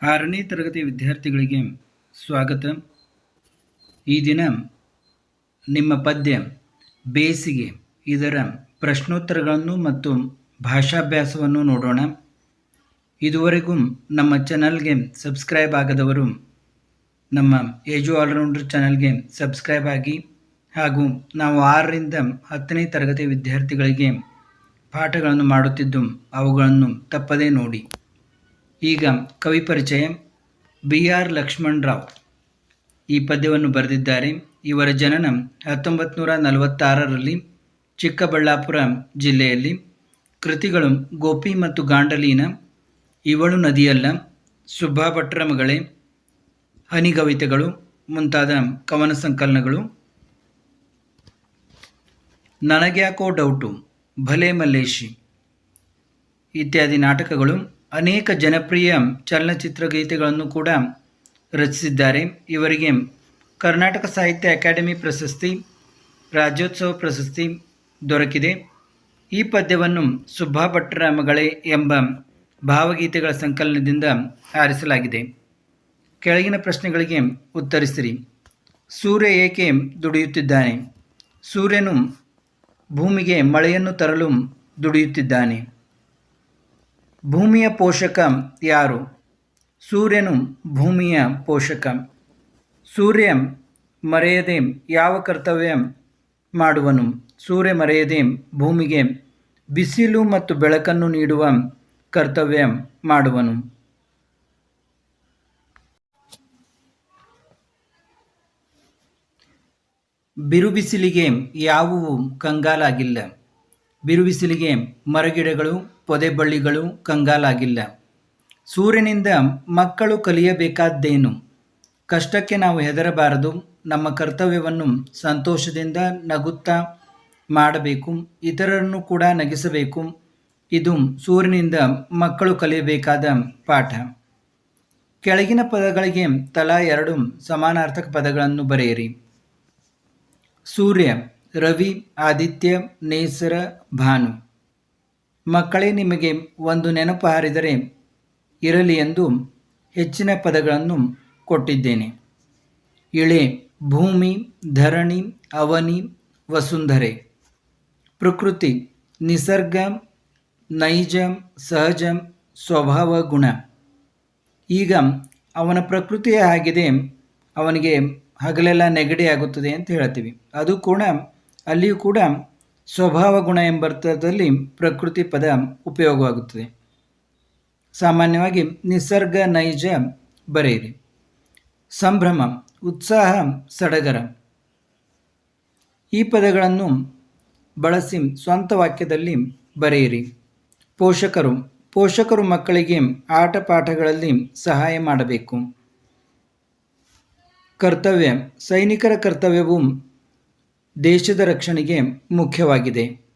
ಆರನೇ ತರಗತಿ ವಿದ್ಯಾರ್ಥಿಗಳಿಗೆ ಸ್ವಾಗತ. ಈ ದಿನ ನಿಮ್ಮ ಪದ್ಯ ಬೇಸಿಗೆ. ಇದರ ಪ್ರಶ್ನೋತ್ತರಗಳನ್ನು ಮತ್ತು ಭಾಷಾಭ್ಯಾಸವನ್ನು ನೋಡೋಣ. ಇದುವರೆಗೂ ನಮ್ಮ ಚಾನಲ್ಗೆ ಸಬ್ಸ್ಕ್ರೈಬ್ ಆಗದವರು ನಮ್ಮ ಏಜು ಆಲ್ರೌಂಡರ್ ಚಾನಲ್ಗೆ ಸಬ್ಸ್ಕ್ರೈಬ್ ಆಗಿ ಹಾಗೂ ನಾವು ಆರರಿಂದ ಹತ್ತನೇ ತರಗತಿ ವಿದ್ಯಾರ್ಥಿಗಳಿಗೆ ಪಾಠಗಳನ್ನು ಮಾಡುತ್ತಿದ್ದು ಅವುಗಳನ್ನು ತಪ್ಪದೇ ನೋಡಿ. ಈಗ ಕವಿ ಪರಿಚಯ ಬಿ ಆರ್ ಲಕ್ಷ್ಮಣರಾವ್. ಈ ಪದ್ಯವನ್ನು ಬರೆದಿದ್ದಾರೆ ಇವರ ಜನನ ಹತ್ತೊಂಬತ್ತು ನೂರ ನಲವತ್ತಾರರಲ್ಲಿ ಚಿಕ್ಕಬಳ್ಳಾಪುರ ಜಿಲ್ಲೆಯಲ್ಲಿ. ಕೃತಿಗಳು ಗೋಪಿ ಮತ್ತು ಗಾಂಡಲೀನ, ಇವಳು ನದಿಯಲ್ಲ, ಸುಬ್ಬಾ ಹನಿಗವಿತೆಗಳು ಮುಂತಾದ ಕವನ ಸಂಕಲನಗಳು. ನನಗ್ಯಾಕೋ ಡೌಟು, ಭಲೆ ಮಲ್ಲೇಶಿ, ಇತ್ಯಾದಿ ನಾಟಕಗಳು ಅನೇಕ ಜನಪ್ರಿಯ ಚಲನಚಿತ್ರ ಗೀತೆಗಳನ್ನು ಕೂಡ ರಚಿಸಿದ್ದಾರೆ. ಇವರಿಗೆ ಕರ್ನಾಟಕ ಸಾಹಿತ್ಯ ಅಕಾಡೆಮಿ ಪ್ರಶಸ್ತಿ, ರಾಜ್ಯೋತ್ಸವ ಪ್ರಶಸ್ತಿ ದೊರಕಿದೆ. ಈ ಪದ್ಯವನ್ನು ಸುಬ್ಬಾ ಭಟ್ಟರಾಮಗಳೇ ಮಗಳೇ ಎಂಬ ಭಾವಗೀತೆಗಳ ಸಂಕಲನದಿಂದ ಆರಿಸಲಾಗಿದೆ. ಕೆಳಗಿನ ಪ್ರಶ್ನೆಗಳಿಗೆ ಉತ್ತರಿಸಿರಿ. ಸೂರ್ಯ ಏಕೆ ದುಡಿಯುತ್ತಿದ್ದಾನೆ? ಸೂರ್ಯನು ಭೂಮಿಗೆ ಮಳೆಯನ್ನು ತರಲು ದುಡಿಯುತ್ತಿದ್ದಾನೆ. ಭೂಮಿಯ ಪೋಷಕ ಯಾರು? ಸೂರ್ಯನು ಭೂಮಿಯ ಪೋಷಕ. ಸೂರ್ಯ ಮರೆಯದೆ, ಯಾವ ಕರ್ತವ್ಯ ಮಾಡುವನು? ಸೂರ್ಯ ಮರೆಯದೆ, ಭೂಮಿಗೆ ಬಿಸಿಲು ಮತ್ತು ಬೆಳಕನ್ನು ನೀಡುವ ಕರ್ತವ್ಯ ಮಾಡುವನು. ಬಿರುಬಿಸಿಲಿಗೆ ಯಾವುವು ಕಂಗಾಲಾಗಿಲ್ಲ. ಬಿರುಬಿಸಿಲಿಗೆ ಮರಗಿಡಗಳು, ಪೊದೆಬಳ್ಳಿಗಳು ಕಂಗಾಲಾಗಿಲ್ಲ. ಸೂರ್ಯನಿಂದ ಮಕ್ಕಳು ಕಲಿಯಬೇಕಾದ್ದೇನು? ಕಷ್ಟಕ್ಕೆ ನಾವು ಹೆದರಬಾರದು. ನಮ್ಮ ಕರ್ತವ್ಯವನ್ನು ಸಂತೋಷದಿಂದ ನಗುತ್ತಾ ಮಾಡಬೇಕು. ಇತರರನ್ನು ಕೂಡ ನಗಿಸಬೇಕು. ಇದು ಸೂರ್ಯನಿಂದ ಮಕ್ಕಳು ಕಲಿಯಬೇಕಾದ ಪಾಠ. ಕೆಳಗಿನ ಪದಗಳಿಗೆ ತಲಾ ಎರಡು ಸಮಾನಾರ್ಥಕ ಪದಗಳನ್ನು ಬರೆಯಿರಿ. ಸೂರ್ಯ ರವಿ, ಆದಿತ್ಯ, ನೇಸರ, ಭಾನು. ಮಕ್ಕಳೇ, ನಿಮಗೆ ಒಂದು ನೆನಪು ಹಾರಿದರೆ ಇರಲಿ ಎಂದು ಹೆಚ್ಚಿನ ಪದಗಳನ್ನು ಕೊಟ್ಟಿದ್ದೇನೆ. ಇಳೆ, ಭೂಮಿ, ಧರಣಿ, ಅವನಿ, ವಸುಂಧರೆ. ಪ್ರಕೃತಿ, ನಿಸರ್ಗ, ನೈಜ, ಸಹಜ, ಸ್ವಭಾವ, ಗುಣ. ಈಗ ಅವನ ಪ್ರಕೃತಿಯೇ ಆಗಿದೆ. ಅವನಿಗೆ ಹಗಲೆಲ್ಲ ನೆಗಡಿ ಆಗುತ್ತದೆ ಅಂತ ಹೇಳ್ತೀವಿ. ಅದು ಕೂಡ ಅಲ್ಲಿಯೂ ಕೂಡ ಸ್ವಭಾವ ಗುಣ ಎಂಬರ್ಥದಲ್ಲಿ ಪ್ರಕೃತಿ ಪದ ಉಪಯೋಗವಾಗುತ್ತದೆ. ಸಾಮಾನ್ಯವಾಗಿ ನಿಸರ್ಗ, ನೈಜ ಬರೆಯಿರಿ. ಸಂಭ್ರಮ, ಉತ್ಸಾಹ, ಸಡಗರ. ಈ ಪದಗಳನ್ನು ಬಳಸಿ ಸ್ವಂತ ವಾಕ್ಯದಲ್ಲಿ ಬರೆಯಿರಿ. ಪೋಷಕರು ಪೋಷಕರು ಮಕ್ಕಳಿಗೆ ಆಟ ಪಾಠಗಳಲ್ಲಿ ಸಹಾಯ ಮಾಡಬೇಕು. ಕರ್ತವ್ಯ, ಸೈನಿಕರ ಕರ್ತವ್ಯವು ದೇಶದ ರಕ್ಷಣೆಗೆ ಮುಖ್ಯವಾಗಿದೆ.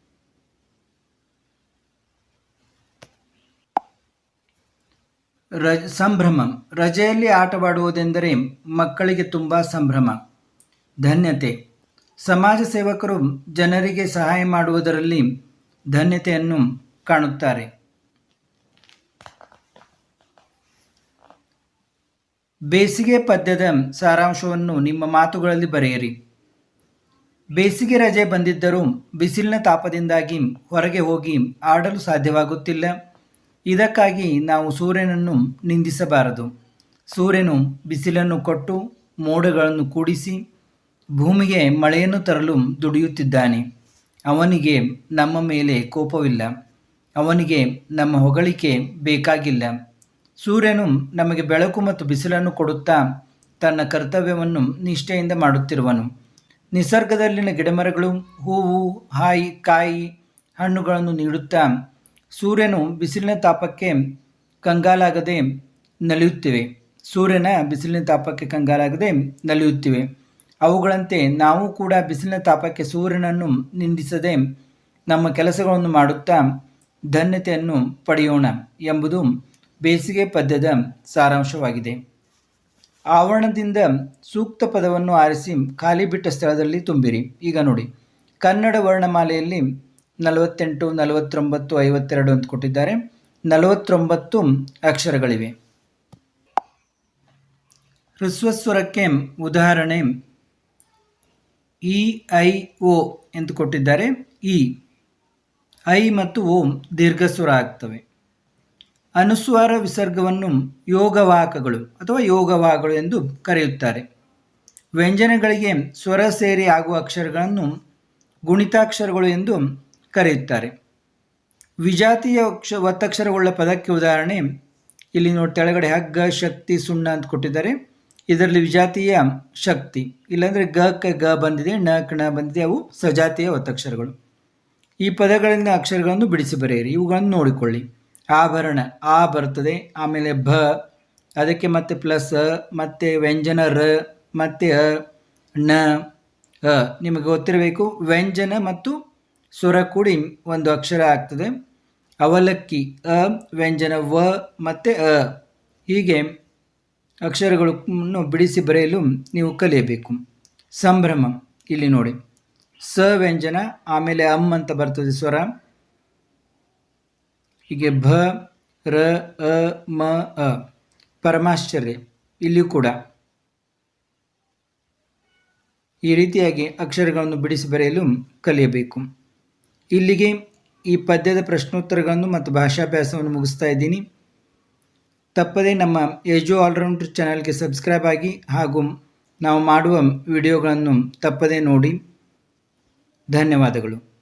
ರ ಸಂಭ್ರಮ. ರಜೆಯಲ್ಲಿ ಆಟವಾಡುವುದೆಂದರೆ ಮಕ್ಕಳಿಗೆ ತುಂಬ ಸಂಭ್ರಮ, ಧನ್ಯತೆ. ಸಮಾಜ ಸೇವಕರು ಜನರಿಗೆ ಸಹಾಯ ಮಾಡುವುದರಲ್ಲಿ ಧನ್ಯತೆಯನ್ನು ಕಾಣುತ್ತಾರೆ. ಬೇಸಿಗೆ ಪದ್ಯದ ಸಾರಾಂಶವನ್ನು ನಿಮ್ಮ ಮಾತುಗಳಲ್ಲಿ ಬರೆಯಿರಿ. ಬೇಸಿಗೆ ರಜೆ ಬಂದಿದ್ದರೂ ಬಿಸಿಲಿನ ತಾಪದಿಂದಾಗಿ ಹೊರಗೆ ಹೋಗಿ ಆಡಲು ಸಾಧ್ಯವಾಗುತ್ತಿಲ್ಲ. ಇದಕ್ಕಾಗಿ ನಾವು ಸೂರ್ಯನನ್ನು ನಿಂದಿಸಬಾರದು. ಸೂರ್ಯನು ಬಿಸಿಲನ್ನು ಕೊಟ್ಟು ಮೋಡಗಳನ್ನು ಕೂಡಿಸಿ ಭೂಮಿಗೆ ಮಳೆಯನ್ನು ತರಲು ದುಡಿಯುತ್ತಿದ್ದಾನೆ. ಅವನಿಗೆ ನಮ್ಮ ಮೇಲೆ ಕೋಪವಿಲ್ಲ. ಅವನಿಗೆ ನಮ್ಮ ಹೊಗಳಿಕೆ ಬೇಕಾಗಿಲ್ಲ. ಸೂರ್ಯನು ನಮಗೆ ಬೆಳಕು ಮತ್ತು ಬಿಸಿಲನ್ನು ಕೊಡುತ್ತಾ ತನ್ನ ಕರ್ತವ್ಯವನ್ನು ನಿಷ್ಠೆಯಿಂದ ಮಾಡುತ್ತಿರುವನು. ನಿಸರ್ಗದಲ್ಲಿನ ಗಿಡಮರಗಳು, ಹೂವು, ಹಾಯಿ, ಕಾಯಿ ಹಣ್ಣುಗಳನ್ನು ನೀಡುತ್ತಾ ಸೂರ್ಯನು ಬಿಸಿಲಿನ ತಾಪಕ್ಕೆ ಕಂಗಾಲಾಗದೆ ನಲಿಯುತ್ತಿವೆ. ಸೂರ್ಯನ ಬಿಸಿಲಿನ ತಾಪಕ್ಕೆ ಕಂಗಾಲಾಗದೆ ನಲಿಯುತ್ತಿವೆ. ಅವುಗಳಂತೆ ನಾವು ಕೂಡ ಬಿಸಿಲಿನ ತಾಪಕ್ಕೆ ಸೂರ್ಯನನ್ನು ನಿಂದಿಸದೆ ನಮ್ಮ ಕೆಲಸಗಳನ್ನು ಮಾಡುತ್ತಾ ಧನ್ಯತೆಯನ್ನು ಪಡೆಯೋಣ ಎಂಬುದು ಬೇಸಿಗೆ ಪದ್ಯದ ಸಾರಾಂಶವಾಗಿದೆ. ಆವರಣದಿಂದ ಸೂಕ್ತ ಪದವನ್ನು ಆರಿಸಿ ಖಾಲಿ ಬಿಟ್ಟ ಸ್ಥಳದಲ್ಲಿ ತುಂಬಿರಿ. ಈಗ ನೋಡಿ. ಕನ್ನಡ ವರ್ಣಮಾಲೆಯಲ್ಲಿ ನಲವತ್ತೆಂಟು, ನಲವತ್ತೊಂಬತ್ತು, ಐವತ್ತೆರಡು ಅಂತ ಕೊಟ್ಟಿದ್ದಾರೆ. ನಲವತ್ತೊಂಬತ್ತು ಅಕ್ಷರಗಳಿವೆ. ಹೃಸ್ವಸ್ವರಕ್ಕೆ ಉದಾಹರಣೆ ಇ ಐ ಓ ಎಂದು ಕೊಟ್ಟಿದ್ದಾರೆ. ಇ, ಐ ಮತ್ತು ಓ ದೀರ್ಘಸ್ವರ ಆಗ್ತವೆ. ಅನುಸ್ವಾರ ವಿಸರ್ಗವನ್ನು ಯೋಗವಾಕಗಳು ಅಥವಾ ಯೋಗವಾಹಗಳು ಎಂದು ಕರೆಯುತ್ತಾರೆ. ವ್ಯಂಜನಗಳಿಗೆ ಸ್ವರ ಸೇರಿ ಆಗುವ ಅಕ್ಷರಗಳನ್ನು ಗುಣಿತಾಕ್ಷರಗಳು ಎಂದು ಕರೆಯುತ್ತಾರೆ. ವಿಜಾತಿಯ ಅಕ್ಷ ಒತ್ತಕ್ಷರವುಳ್ಳ ಪದಕ್ಕೆ ಉದಾಹರಣೆ, ಇಲ್ಲಿ ನೋಡಿ ತೆಳಗಡೆ ಹಗ್ಗ, ಶಕ್ತಿ, ಸುಣ್ಣ ಅಂತ ಕೊಟ್ಟಿದ್ದಾರೆ. ಇದರಲ್ಲಿ ವಿಜಾತಿಯ ಶಕ್ತಿ, ಇಲ್ಲಾಂದರೆ ಗ, ಕ, ಗ ಬಂದಿದೆ, ಣ, ಕ, ಣ ಬಂದಿದೆ, ಅವು ಸಜಾತಿಯ ಒತ್ತಕ್ಷರಗಳು ಈ ಪದಗಳಿಂದ ಅಕ್ಷರಗಳನ್ನು ಬಿಡಿಸಿ ಬರೆಯಿರಿ, ಇವುಗಳನ್ನು ನೋಡಿಕೊಳ್ಳಿ. ಆಭರಣ, ಆ ಬರ್ತದೆ, ಆಮೇಲೆ ಭ, ಅದಕ್ಕೆ ಮತ್ತೆ ಪ್ಲಸ್, ಮತ್ತೆ ವ್ಯಂಜನ ರ, ಮತ್ತೆ ಅ ನ ಅ ನಿಮಗೆ ಗೊತ್ತಿರಬೇಕು, ವ್ಯಂಜನ ಮತ್ತು ಸ್ವರ ಕೂಡಿ ಒಂದು ಅಕ್ಷರ ಆಗ್ತದೆ. ಅವಲಕ್ಕಿ, ಅ, ವ್ಯಂಜನ ವ, ಮತ್ತು ಅ. ಹೀಗೆ ಅಕ್ಷರಗಳನ್ನು ಬಿಡಿಸಿ ಬರೆಯಲು ನೀವು ಕಲಿಯಬೇಕು. ಸಂಭ್ರಮ, ಇಲ್ಲಿ ನೋಡಿ. ಸ ವ್ಯಂಜನ, ಆಮೇಲೆ ಅಮ್ ಅಂತ ಬರ್ತದೆ ಸ್ವರ. ಹೀಗೆ ಭ, ರ, ಅ, ಮ, ಅ, ಪರಮಾಶ್ಚರ್ಯ, ಇಲ್ಲಿಯೂ ಕೂಡ. ಈ ರೀತಿಯಾಗಿ ಅಕ್ಷರಗಳನ್ನು ಬಿಡಿಸಿ ಬರೆಯಲು ಕಲಿಯಬೇಕು. ಇಲ್ಲಿಗೆ ಈ ಪದ್ಯದ ಪ್ರಶ್ನೋತ್ತರಗಳನ್ನು ಮತ್ತು ಭಾಷಾಭ್ಯಾಸವನ್ನು ಮುಗಿಸ್ತಾ ಇದ್ದೀನಿ. ತಪ್ಪದೇ ನಮ್ಮ ಎಜು ಆಲ್ರೌಂಡರ್ ಚಾನಲ್ಗೆ ಸಬ್ಸ್ಕ್ರೈಬ್ ಆಗಿ ಹಾಗೂ ನಾವು ಮಾಡುವ ವಿಡಿಯೋಗಳನ್ನು ತಪ್ಪದೇ ನೋಡಿ. ಧನ್ಯವಾದಗಳು.